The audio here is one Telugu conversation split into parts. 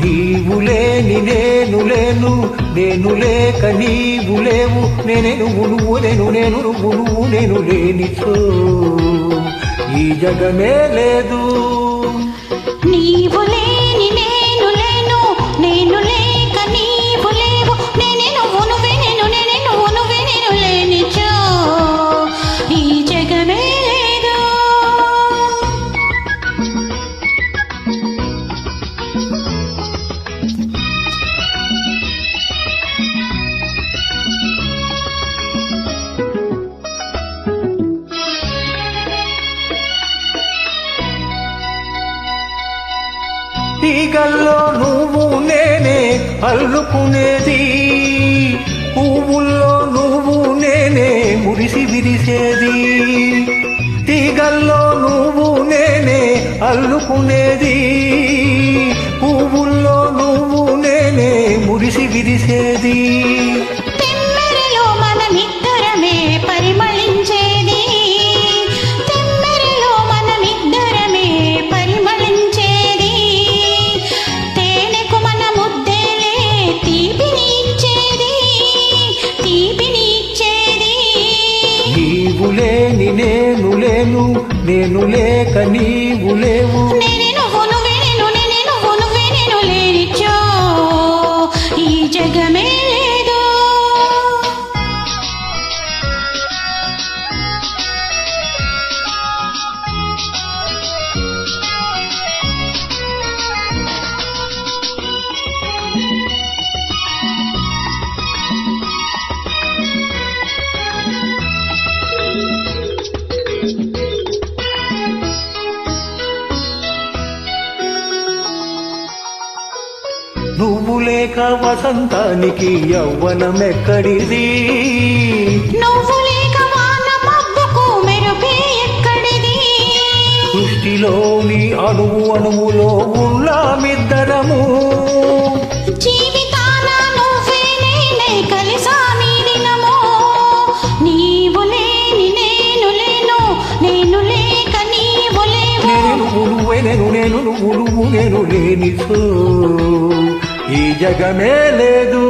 నీవు లేని నేను లేను నేను లేక నీవు లేవు. నేనేను నువ్వు నేను నేను నువ్వు నేను లేని ఈ జగమే లేదు. నీవు లే తీగల్లో నువ్వు నేనే అల్లుకునేది. పువ్వుల్లో నువ్వు నేనే మురిసి విరిసేది. తీగల్లో నువ్వు నేనే అల్లుకునేది. పువ్వుల్లో నువ్వు నేనే మురిసి విరిసేది. నేను నేను లేక నీవు లేవు. నువ్వు లేక వసంతానికి యవ్వనమెక్కడిది? నువ్వు లేక వాన మబ్బుకు మెరుపే ఎక్కడిది? సృష్టిలోని అణువు అణువులో ఉన్నామిద్దరము. జీవితాన నువ్వే నేనే కలిసామి దినము. నీవు లేని నేను లేను నేను లేక నీవు లేవు. నేను నువ్వు నువ్వే నేను నేను నువ్వు నువ్వు నేను లేని సో ఈ జగమే లేదు.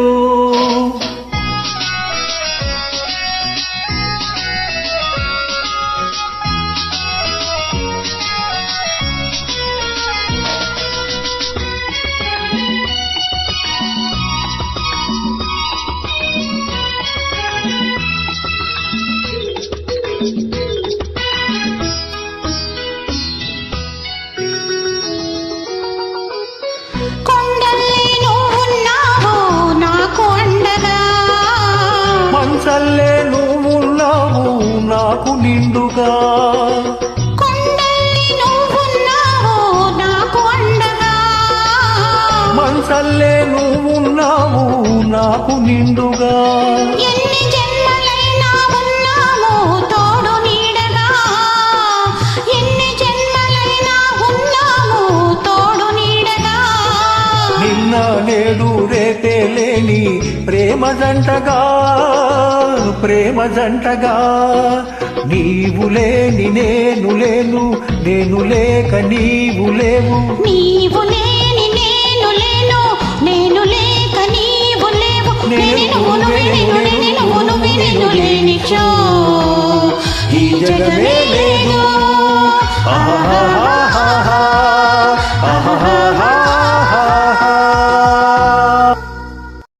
మంచల్లే నువ్వున్నావు నాకు నిండుగా. మంచల్లే నువ్వున్నావు నాకు నీడగా. నిన్న నేడు రేపే లేని ప్రేమ జంటగా. ప్రేమ జంటగా నీవు లేని నేను లేను నేను లేక నీవు లేవు. నీవు లేని నేను లేను నేను లేక నీవు లేవు. నేను నువ్వు నేను నేను నువ్వు నువ్వే నేను లేనిచో. ఈ జగమే